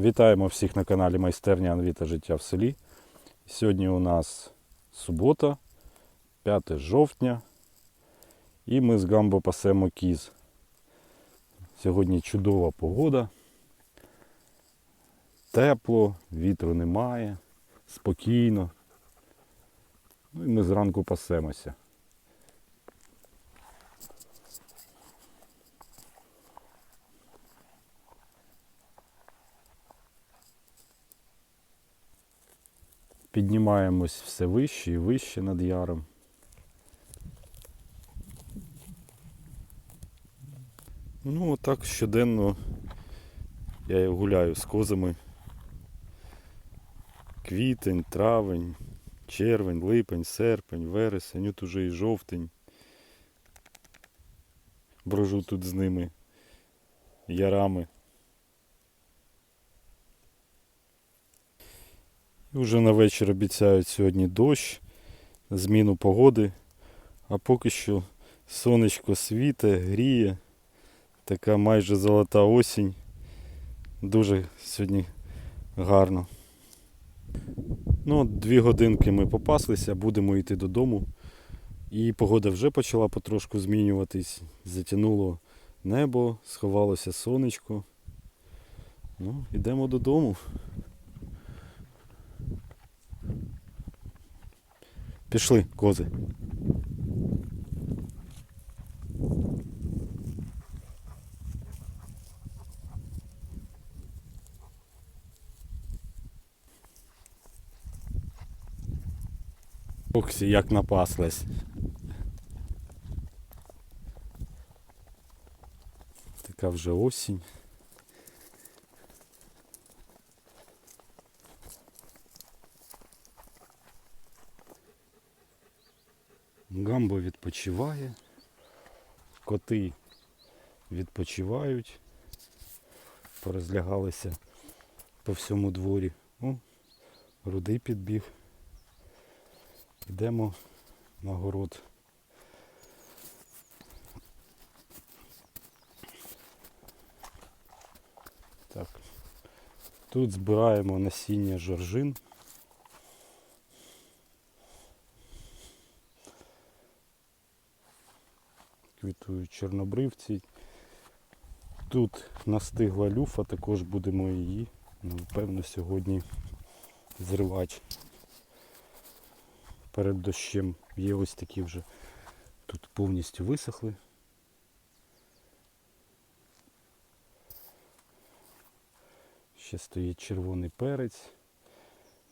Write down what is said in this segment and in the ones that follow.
Вітаємо всіх на каналі Майстерня Анвіта Життя в селі. Сьогодні у нас субота, 5 жовтня, і ми з Гамбо пасемо кіз. Сьогодні чудова погода. Тепло, вітру немає, спокійно. Ну і ми зранку пасемося. Піднімаємось все вище і вище над яром. Ну, отак щоденно я гуляю з козами. Квітень, травень, червень, липень, серпень, вересень, от уже і жовтень. Брожу тут з ними ярами. Вже на вечір обіцяють сьогодні дощ, зміну погоди, а поки що сонечко світе, гріє, така майже золота осінь. Дуже сьогодні гарно. Ну, дві годинки ми попаслися, будемо йти додому. І погода вже почала потрошку змінюватись. Затянуло небо, сховалося сонечко. Ну, йдемо додому. Пішли, кози. Оксі, як напаслась. Така вже осінь. Гамбо відпочиває, коти відпочивають, порозлягалися по всьому дворі. О, рудий підбіг. Йдемо на город. Так. Тут збираємо насіння жоржин. Квітують чорнобривці. Тут настигла люфа, також будемо її, напевно, сьогодні зривати перед дощем. Є ось такі вже тут повністю висохли. Ще стоїть червоний перець.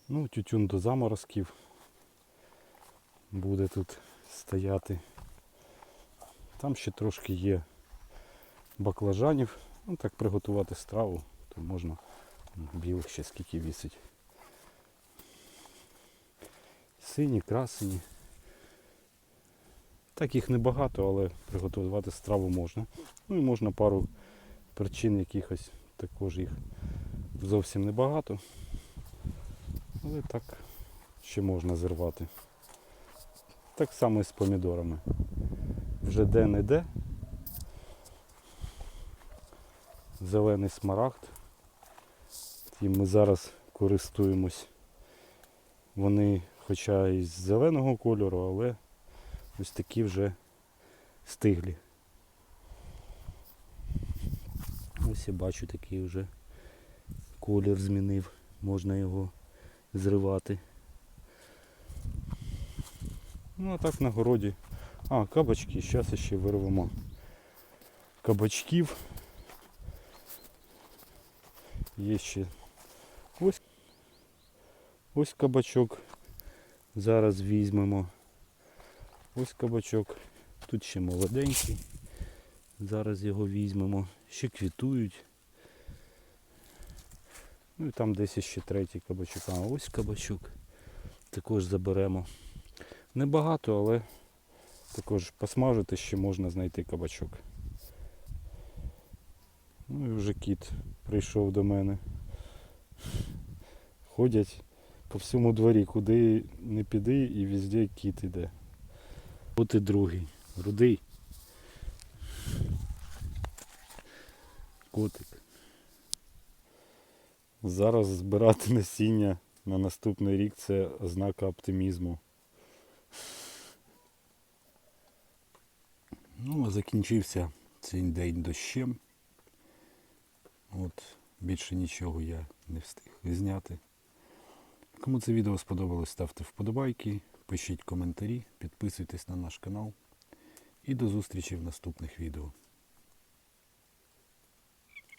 Ну, тютюн до заморозків буде тут стояти. Там ще трошки є баклажанів. Ну так приготувати страву, то можна білих ще скільки вісить. Сині, красені. Так їх небагато, але приготувати страву можна. Ну і можна пару причин якихось, також їх зовсім небагато. Але так ще можна зірвати. Так само і з помідорами. Вже де-не-де. Зелений смарагд. Тим ми зараз користуємось. Вони хоча і з зеленого кольору, але ось такі вже стиглі. Ось я бачу такий вже колір змінив, можна його зривати. Ну а так на городі. А, кабачки, зараз ще вирвемо кабачків. Є ще ось ось кабачок. Зараз візьмемо. Ось кабачок. Тут ще молоденький. Зараз його візьмемо. Ще квітують. Ну і там десь ще третій кабачок. А ось кабачок. Також заберемо. Небагато, але також посмажити ще можна знайти кабачок. Ну і вже кіт прийшов до мене. Ходять по всьому дворі, куди не піди і везде кіт іде. От і другий. Рудий. Котик. Зараз збирати насіння на наступний рік це ознака оптимізму. Ну, а закінчився цей день дощем. От, більше нічого я не встиг зняти. Кому це відео сподобалось, ставте вподобайки, пишіть коментарі, підписуйтесь на наш канал. І до зустрічі в наступних відео.